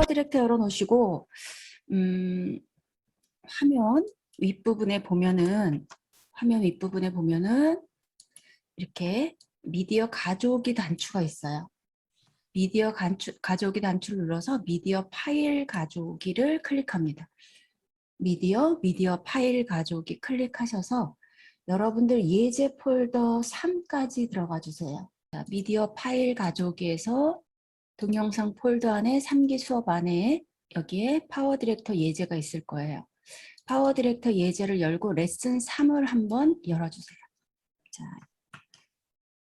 파워 디렉터 열어놓으시고 음, 화면 윗부분에 보면은 화면 윗부분에 보면은 이렇게 미디어 가져오기 단추가 있어요. 미디어 간추, 가져오기 단추를 눌러서 미디어 파일 가져오기를 클릭합니다. 미디어, 미디어 파일 가져오기 클릭하셔서 여러분들 예제 폴더 3까지 들어가 주세요. 자, 미디어 파일 가져오기에서 동영상 폴더 안에 3기 수업 안에 여기에 파워 디렉터 예제가 있을 거예요. 파워 디렉터 예제를 열고 레슨 3을 한번 열어주세요. 자,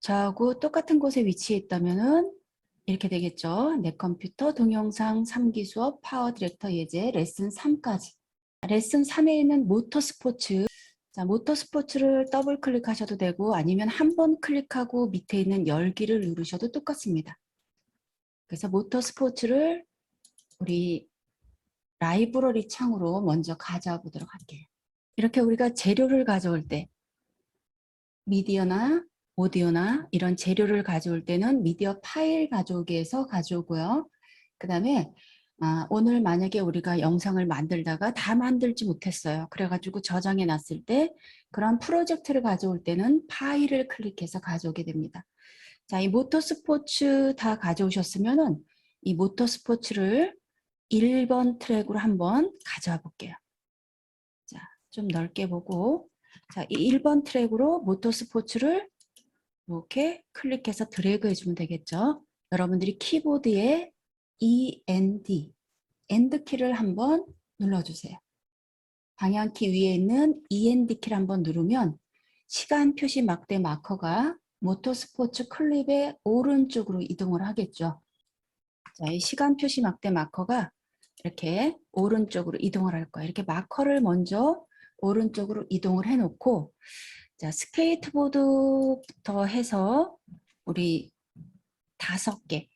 저하고 똑같은 곳에 위치해 있다면은 이렇게 되겠죠. 내 컴퓨터 동영상 3기 수업 파워 디렉터 예제 레슨 3까지. 레슨 3에 있는 모터 스포츠. 자, 모터 스포츠를 더블 클릭하셔도 되고 아니면 한 번 클릭하고 밑에 있는 열기를 누르셔도 똑같습니다. 그래서 모터 스포츠를 우리 라이브러리 창으로 먼저 가져와 보도록 할게요. 이렇게 우리가 재료를 가져올 때 미디어나 오디오나 이런 재료를 가져올 때는 미디어 파일 가져오기에서 가져오고요. 그 다음에 아, 오늘 만약에 우리가 영상을 만들다가 다 만들지 못했어요. 그래가지고 저장해 놨을 때 그런 프로젝트를 가져올 때는 파일을 클릭해서 가져오게 됩니다. 자, 이 모터 스포츠 다 가져오셨으면은 이 모터 스포츠를 1번 트랙으로 한번 가져와 볼게요. 자, 좀 넓게 보고 자, 이 1번 트랙으로 모터 스포츠를 이렇게 클릭해서 드래그 해주면 되겠죠. 여러분들이 키보드에 END, END 키를 한번 눌러주세요. 방향키 위에 있는 END 키를 한번 누르면 시간 표시 막대 마커가 모터스포츠 클립의 오른쪽으로 이동을 하겠죠. 자, 이 시간 표시 막대 마커가 이렇게 오른쪽으로 이동을 할 거예요. 이렇게 마커를 먼저 오른쪽으로 이동을 해놓고 자, 스케이트보드부터 해서 우리 다섯 개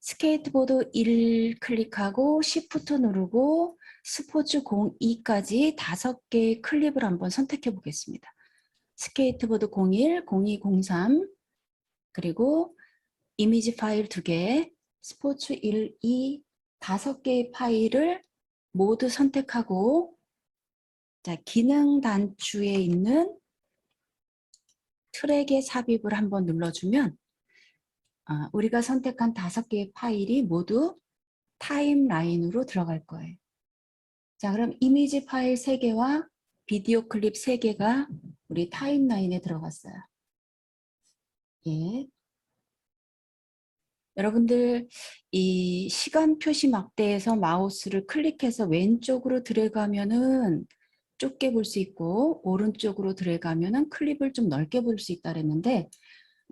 스케이트보드 1 클릭하고 시프트 누르고 스포츠 02까지 다섯 개의 클립을 한번 선택해 보겠습니다. 스케이트보드 01, 02, 03 그리고 이미지 파일 두 개, 스포츠 1, 2 다섯 개의 파일을 모두 선택하고 자, 기능 단추에 있는 트랙에 삽입을 한번 눌러주면 아, 우리가 선택한 다섯 개의 파일이 모두 타임라인으로 들어갈 거예요. 자, 그럼 이미지 파일 세개와 비디오 클립 세개가 우리 타임라인에 들어갔어요. 예. 여러분들 이 시간 표시 막대에서 마우스를 클릭해서 왼쪽으로 들어가면은 좁게 볼 수 있고 오른쪽으로 들어가면은 클립을 좀 넓게 볼 수 있다 그랬는데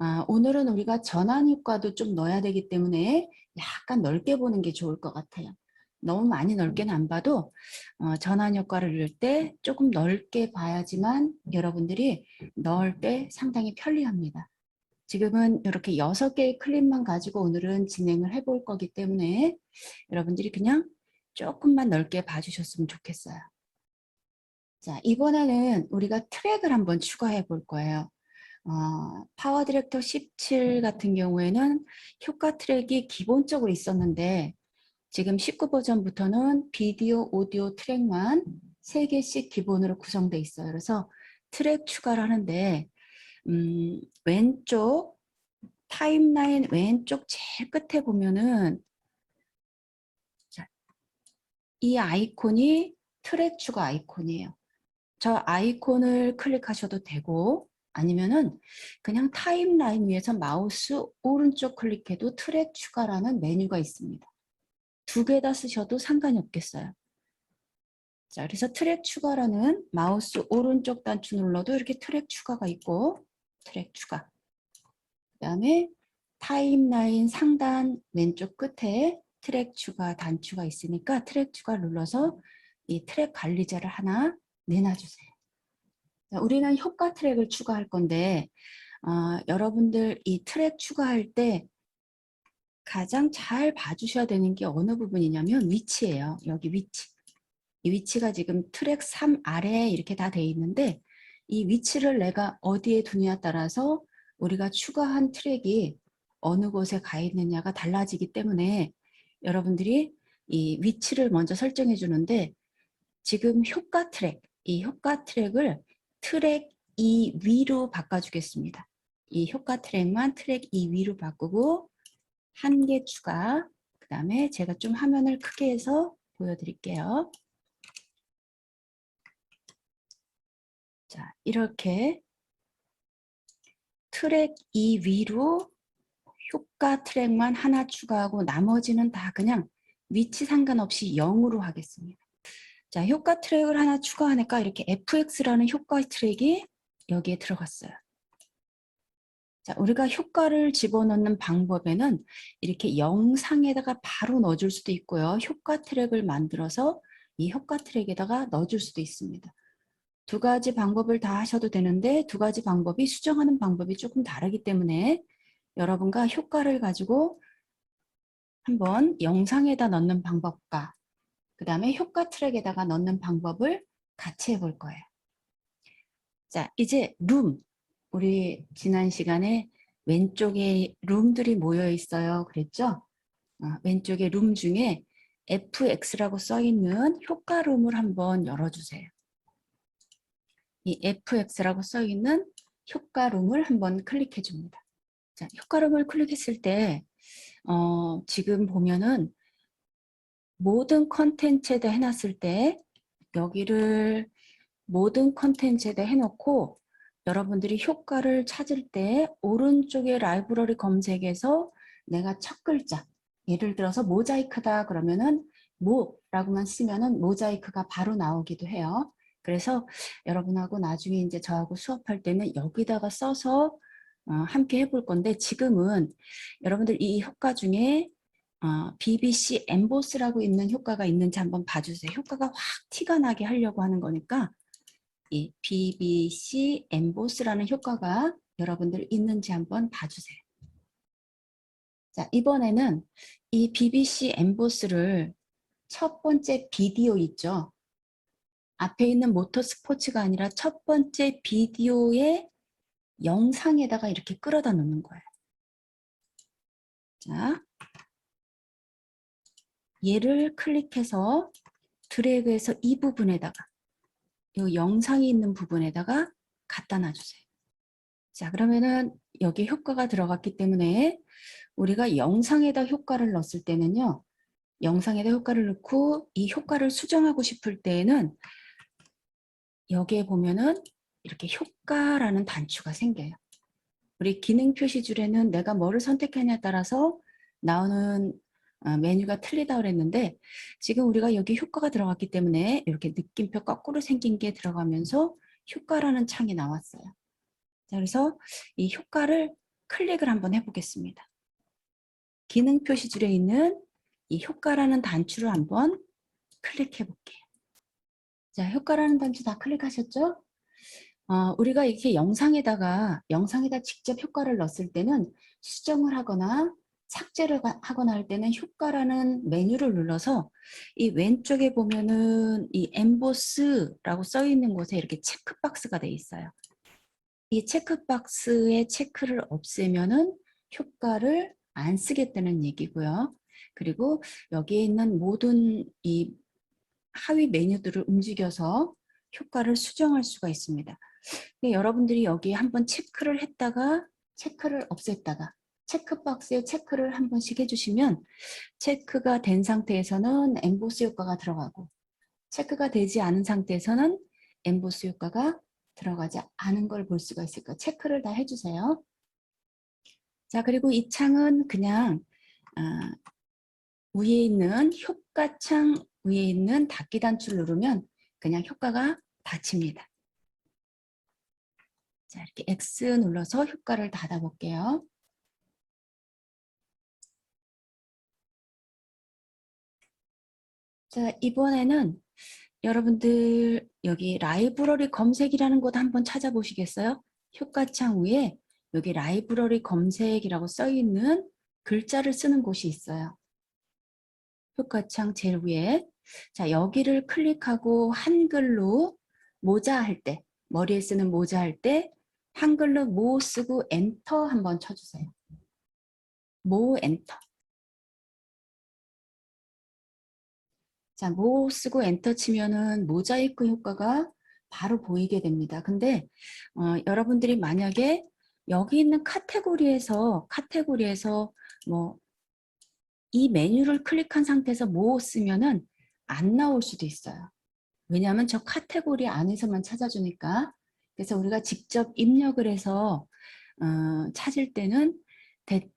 아, 오늘은 우리가 전환 효과도 좀 넣어야 되기 때문에 약간 넓게 보는 게 좋을 것 같아요. 너무 많이 넓게는 안 봐도 어, 전환 효과를 넣을 때 조금 넓게 봐야지만 여러분들이 넣을 때 상당히 편리합니다. 지금은 이렇게 여섯 개의 클립만 가지고 오늘은 진행을 해볼 거기 때문에 여러분들이 그냥 조금만 넓게 봐주셨으면 좋겠어요. 자, 이번에는 우리가 트랙을 한번 추가해 볼 거예요. 어, 파워 디렉터 17 같은 경우에는 효과 트랙이 기본적으로 있었는데 지금 19 버전부터는 비디오, 오디오 트랙만 3개씩 기본으로 구성되어 있어요. 그래서 트랙 추가를 하는데 음, 왼쪽 타임라인 왼쪽 제일 끝에 보면은 자, 이 아이콘이 트랙 추가 아이콘이에요. 저 아이콘을 클릭하셔도 되고 아니면은 그냥 타임라인 위에서 마우스 오른쪽 클릭해도 트랙 추가라는 메뉴가 있습니다. 두 개 다 쓰셔도 상관이 없겠어요. 자, 그래서 트랙 추가라는 마우스 오른쪽 단추 눌러도 이렇게 트랙 추가가 있고 트랙 추가. 그 다음에 타임라인 상단 왼쪽 끝에 트랙 추가 단추가 있으니까 트랙 추가 눌러서 이 트랙 관리자를 하나 내놔주세요. 자, 우리는 효과 트랙을 추가할 건데 어, 여러분들 이 트랙 추가할 때 가장 잘 봐주셔야 되는 게 어느 부분이냐면 위치예요. 여기 위치. 이 위치가 지금 트랙 3 아래에 이렇게 다 돼 있는데 이 위치를 내가 어디에 두냐에 따라서 우리가 추가한 트랙이 어느 곳에 가 있느냐가 달라지기 때문에 여러분들이 이 위치를 먼저 설정해 주는데 지금 효과 트랙, 이 효과 트랙을 트랙 2 위로 바꿔주겠습니다. 이 효과 트랙만 트랙 2 위로 바꾸고 한 개 추가, 그 다음에 제가 좀 화면을 크게 해서 보여드릴게요. 자, 이렇게 트랙 2 위로 효과 트랙만 하나 추가하고 나머지는 다 그냥 위치 상관없이 0으로 하겠습니다. 자, 효과 트랙을 하나 추가하니까 이렇게 fx라는 효과 트랙이 여기에 들어갔어요. 자, 우리가 효과를 집어넣는 방법에는 이렇게 영상에다가 바로 넣어줄 수도 있고요. 효과 트랙을 만들어서 이 효과 트랙에다가 넣어줄 수도 있습니다. 두 가지 방법을 다 하셔도 되는데 두 가지 방법이 수정하는 방법이 조금 다르기 때문에 여러분과 효과를 가지고 한번 영상에다 넣는 방법과 그 다음에 효과 트랙에다가 넣는 방법을 같이 해볼 거예요. 자, 이제 룸. 우리 지난 시간에 왼쪽에 룸들이 모여 있어요. 그랬죠? 어, 왼쪽에 룸 중에 FX라고 써 있는 효과 룸을 한번 열어주세요. 이 FX라고 써 있는 효과 룸을 한번 클릭해 줍니다. 자, 효과 룸을 클릭했을 때 어, 지금 보면은 모든 컨텐츠에다 해놨을 때 여기를 모든 컨텐츠에다 해놓고 여러분들이 효과를 찾을 때 오른쪽에 라이브러리 검색에서 내가 첫 글자 예를 들어서 모자이크다 그러면은 모라고만 쓰면은 모자이크가 바로 나오기도 해요. 그래서 여러분하고 나중에 이제 저하고 수업할 때는 여기다가 써서 어, 함께 해볼 건데 지금은 여러분들 이 효과 중에 어, BBC 엠보스라고 있는 효과가 있는지 한번 봐주세요. 효과가 확 티가 나게 하려고 하는 거니까 이 BBC 엠보스라는 효과가 여러분들 있는지 한번 봐주세요. 자, 이번에는 이 BBC 엠보스를 첫 번째 비디오 있죠. 앞에 있는 모터 스포츠가 아니라 첫 번째 비디오의 영상에다가 이렇게 끌어다 놓는 거예요. 자, 얘를 클릭해서 드래그해서 이 부분에다가 이 영상이 있는 부분에다가 갖다 놔주세요. 자 그러면은 여기 효과가 들어갔기 때문에 우리가 영상에다 효과를 넣었을 때는요. 영상에다 효과를 넣고 이 효과를 수정하고 싶을 때에는 여기에 보면은 이렇게 효과라는 단추가 생겨요. 우리 기능 표시줄에는 내가 뭐를 선택하냐에 따라서 나오는 어, 메뉴가 틀리다 그랬는데 지금 우리가 여기 효과가 들어갔기 때문에 이렇게 느낌표 거꾸로 생긴 게 들어가면서 효과라는 창이 나왔어요. 자, 그래서 이 효과를 클릭을 한번 해보겠습니다. 기능 표시줄에 있는 이 효과라는 단추를 한번 클릭해 볼게요. 자, 효과라는 단추 다 클릭하셨죠? 어, 우리가 이렇게 영상에다가 영상에다 직접 효과를 넣었을 때는 수정을 하거나 삭제를 하거나 할 때는 효과라는 메뉴를 눌러서 이 왼쪽에 보면은 이 엠보스라고 써 있는 곳에 이렇게 체크박스가 돼 있어요. 이 체크박스에 체크를 없애면은 효과를 안 쓰겠다는 얘기고요. 그리고 여기에 있는 모든 이 하위 메뉴들을 움직여서 효과를 수정할 수가 있습니다. 여러분들이 여기에 한번 체크를 했다가 체크를 없앴다가 체크박스에 체크를 한 번씩 해주시면 체크가 된 상태에서는 엠보스 효과가 들어가고 체크가 되지 않은 상태에서는 엠보스 효과가 들어가지 않은 걸 볼 수가 있을 거예요. 체크를 다 해주세요. 자 그리고 이 창은 그냥 아, 위에 있는 효과 창 위에 있는 닫기 단추를 누르면 그냥 효과가 닫힙니다. 자 이렇게 X 눌러서 효과를 닫아 볼게요. 자, 이번에는 여러분들 여기 라이브러리 검색이라는 곳 한번 찾아보시겠어요? 효과창 위에 여기 라이브러리 검색이라고 써 있는 글자를 쓰는 곳이 있어요. 효과창 제일 위에. 자, 여기를 클릭하고 한글로 모자 할 때, 머리에 쓰는 모자 할 때 한글로 모 쓰고 엔터 한번 쳐주세요. 모 엔터. 자, 모 쓰고 엔터 치면은 모자이크 효과가 바로 보이게 됩니다. 근데 어, 여러분들이 만약에 여기 있는 카테고리에서 카테고리에서 뭐 이 메뉴를 클릭한 상태에서 뭐 쓰면은 안 나올 수도 있어요. 왜냐하면 저 카테고리 안에서만 찾아주니까. 그래서 우리가 직접 입력을 해서 어, 찾을 때는 되,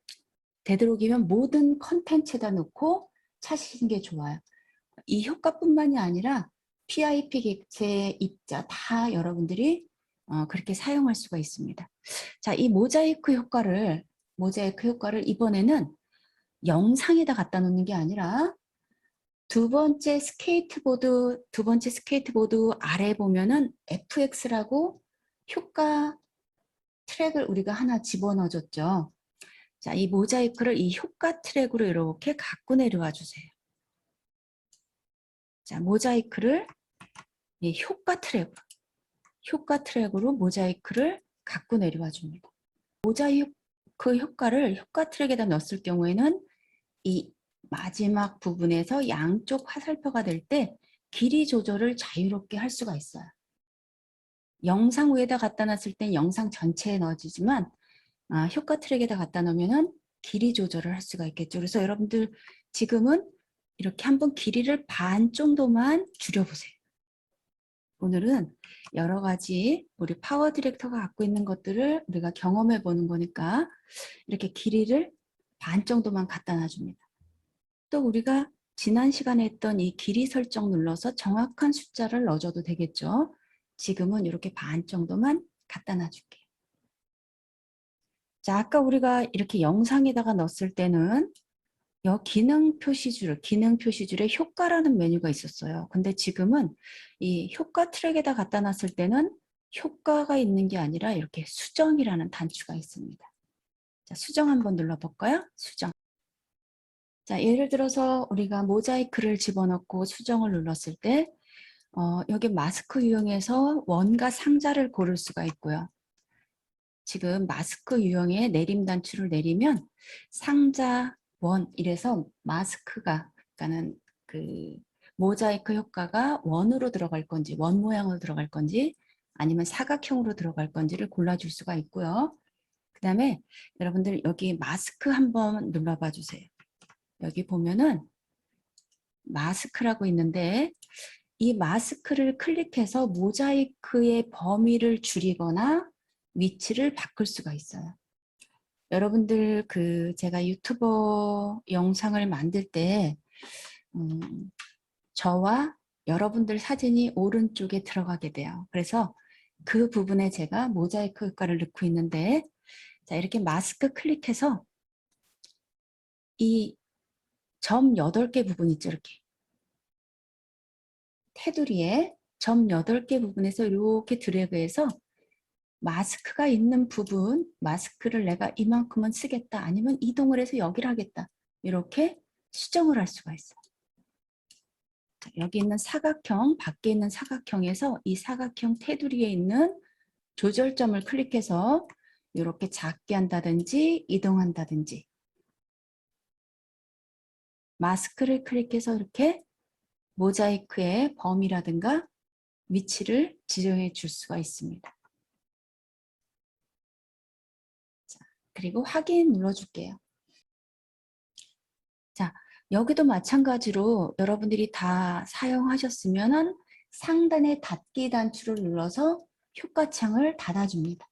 되도록이면 모든 컨텐츠에다 놓고 찾으시는 게 좋아요. 이 효과뿐만이 아니라 PIP 객체 입자 다 여러분들이 어, 그렇게 사용할 수가 있습니다. 자, 이 모자이크 효과를 모자이크 효과를 이번에는 영상에다 갖다 놓는 게 아니라 두 번째 스케이트보드 두 번째 스케이트보드 아래 보면은 FX라고 효과 트랙을 우리가 하나 집어넣어 줬죠. 자, 이 모자이크를 이 효과 트랙으로 이렇게 갖고 내려와 주세요. 자, 모자이크를 이 효과 트랙으로 효과 트랙으로 모자이크를 갖고 내려와 줍니다. 모자이크 효과를 효과 트랙에다 넣었을 경우에는 이 마지막 부분에서 양쪽 화살표가 될 때 길이 조절을 자유롭게 할 수가 있어요. 영상 위에다 갖다 놨을 땐 영상 전체에 넣어지지만 아, 효과 트랙에다 갖다 놓으면 길이 조절을 할 수가 있겠죠. 그래서 여러분들 지금은 이렇게 한번 길이를 반 정도만 줄여보세요. 오늘은 여러 가지 우리 파워 디렉터가 갖고 있는 것들을 우리가 경험해 보는 거니까 이렇게 길이를 반 정도만 갖다 놔줍니다. 또 우리가 지난 시간에 했던 이 길이 설정 눌러서 정확한 숫자를 넣어줘도 되겠죠. 지금은 이렇게 반 정도만 갖다 놔줄게요. 자, 아까 우리가 이렇게 영상에다가 넣었을 때는 여 기능 표시줄, 기능 표시줄에 효과라는 메뉴가 있었어요. 근데 지금은 이 효과 트랙에다 갖다 놨을 때는 효과가 있는 게 아니라 이렇게 수정이라는 단추가 있습니다. 자, 수정 한번 눌러볼까요? 수정. 자, 예를 들어서 우리가 모자이크를 집어넣고 수정을 눌렀을 때 어, 여기 마스크 유형에서 원과 상자를 고를 수가 있고요. 지금 마스크 유형의 내림 단추를 내리면 상자, 원 이래서 마스크가 그러니까는 그 모자이크 효과가 원으로 들어갈 건지 원 모양으로 들어갈 건지 아니면 사각형으로 들어갈 건지를 골라줄 수가 있고요. 그 다음에 여러분들 여기 마스크 한번 눌러봐 주세요. 여기 보면은 마스크라고 있는데 이 마스크를 클릭해서 모자이크의 범위를 줄이거나 위치를 바꿀 수가 있어요. 여러분들 그 제가 유튜버 영상을 만들 때 음, 저와 여러분들 사진이 오른쪽에 들어가게 돼요. 그래서 그 부분에 제가 모자이크 효과를 넣고 있는데 자 이렇게 마스크 클릭해서 이 점 8개 부분 있죠 이렇게 테두리에 점 8개 부분에서 이렇게 드래그해서 마스크가 있는 부분, 마스크를 내가 이만큼은 쓰겠다. 아니면 이동을 해서 여기를 하겠다. 이렇게 수정을 할 수가 있어요. 여기 있는 사각형, 밖에 있는 사각형에서 이 사각형 테두리에 있는 조절점을 클릭해서 이렇게 작게 한다든지 이동한다든지 마스크를 클릭해서 이렇게 모자이크의 범위라든가 위치를 지정해 줄 수가 있습니다. 그리고 확인 눌러줄게요. 자, 여기도 마찬가지로 여러분들이 다 사용하셨으면 상단의 닫기 단추를 눌러서 효과창을 닫아줍니다.